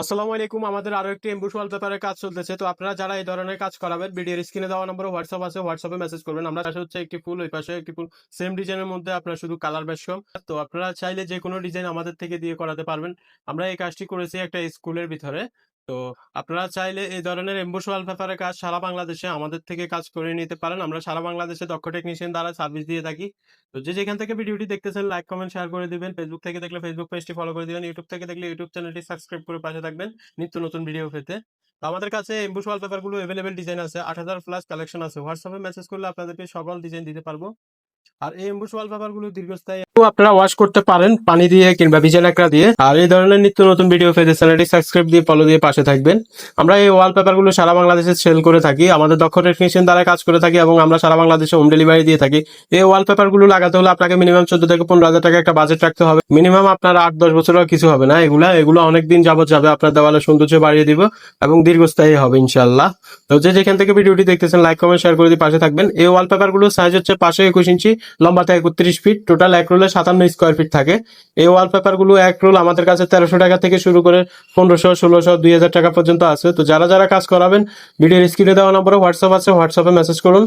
আসসালামু আলাইকুম, আমাদের আরও একটি এমবুশ ওয়ালপেপারের কাজ চলতেছে। তো আপনারা যারা এই ধরনের কাজ করাবেন, ভিডিওর স্ক্রিনে দেওয়া নম্বরে হোয়াটসঅ্যাপ আছে, হোয়াটসঅ্যাপে মেসেজ করবেন। আমরা পাশে হচ্ছে একটি ফুল, ওই পাশে একটি ফুল সেম ডিজাইনের মধ্যে আপনারা শুধু কালার বেশ কম তো আপনারা চাইলে যে কোনো ডিজাইন আমাদের থেকে দিয়ে করাতে পারবেন। আমরা এই কাজটি করেছি একটা স্কুলের ভিতরে। তো আপনারা চাইলে এই ধরনের এমবুশ ওয়ালপেপারের কাজ সারা বাংলাদেশে আমাদের থেকে কাজ করে নিতে পারেন। আমরা সারা বাংলাদেশে দক্ষ টেকনিশিয়ান দ্বারা সার্ভিস দিয়ে থাকি। তো যে যেখান থেকে ভিডিওটি দেখতেছেন লাইক কমেন্ট শেয়ার করে দিবেন। ফেসবুক থেকে দেখলে ফেসবুক পেজটি ফলো করে দিবেন। ইউটিউব থেকে দেখলে ইউটিউব চ্যানেলটি সাবস্ক্রাইব করে পাশে থাকবেন নিত্য নতুন ভিডিও পেতে। তো আমাদের কাছে এমবুশ ওয়ালপেপারগুলো এভেলেবেল ডিজাইন আছে আট হাজার প্লাস কালেকশন আছে হোয়াটসঅ্যাপে মেসেজ করলে আপনাদেরকে সকল ডিজাইন দিতে পারব। আর এই এমবুশ ওয়ালপেপারগুলো দীর্ঘস্থায়ী আপনারা ওয়াশ করতে পারেন, পানি দিয়ে কিংবা ভিজে ন্যাকড়া দিয়ে। আর এই ধরনের নিত্য নতুন ভিডিও পেতে চ্যানেলটি সাবস্ক্রাইব দিয়ে ফলো দিয়ে পাশে থাকবেন। আমরা এই ওয়ালপেপারগুলো সারা বাংলাদেশে সেল করে থাকি, আমাদের দক্ষ টেকনিশিয়ান দ্বারা কাজ করে থাকি এবং আমরা সারা বাংলাদেশে হোম ডেলিভারি দিয়ে থাকি। এই ওয়ালপেপারগুলো লাগাতে হলে আপনাকে মিনিমাম চোদ্দ থেকে পনেরো হাজার টাকা একটা বাজেট রাখতে হবে। মিনিমাম আপনার আট, দশ বছরও কিছু হবে না এগুলা। এগুলো অনেকদিন যাবত যাবে, আপনার দেওয়ালে সৌন্দর্য বাড়িয়ে দিব এবং দীর্ঘস্থায়ী হবে ইনশাল্লাহ তো যে যেখান থেকে ভিডিওটি দেখতেছেন লাইক কমেন্ট শেয়ার করে দিয়ে পাশে থাকবেন। এই ওয়ালপেপারগুলো সাইজ হচ্ছে পাশে একুশ ইঞ্চি লম্বাতে একত্রিশ ফিট টোটাল এক সাতান্ন স্কোয়ার ফিট থাকে। এই ওয়ালপেপারগুলো এক রোল আমাদের কাছে তেরোশো টাকা থেকে শুরু করে পনেরোশো, ষোলোশো, দুই হাজার টাকা পর্যন্ত আছে। তো যারা যারা কাজ করাবেন ভিডিওর স্ক্রিনে দেওয়া নম্বরে হোয়াটসঅ্যাপ আছে হোয়াটসঅ্যাপে মেসেজ করুন।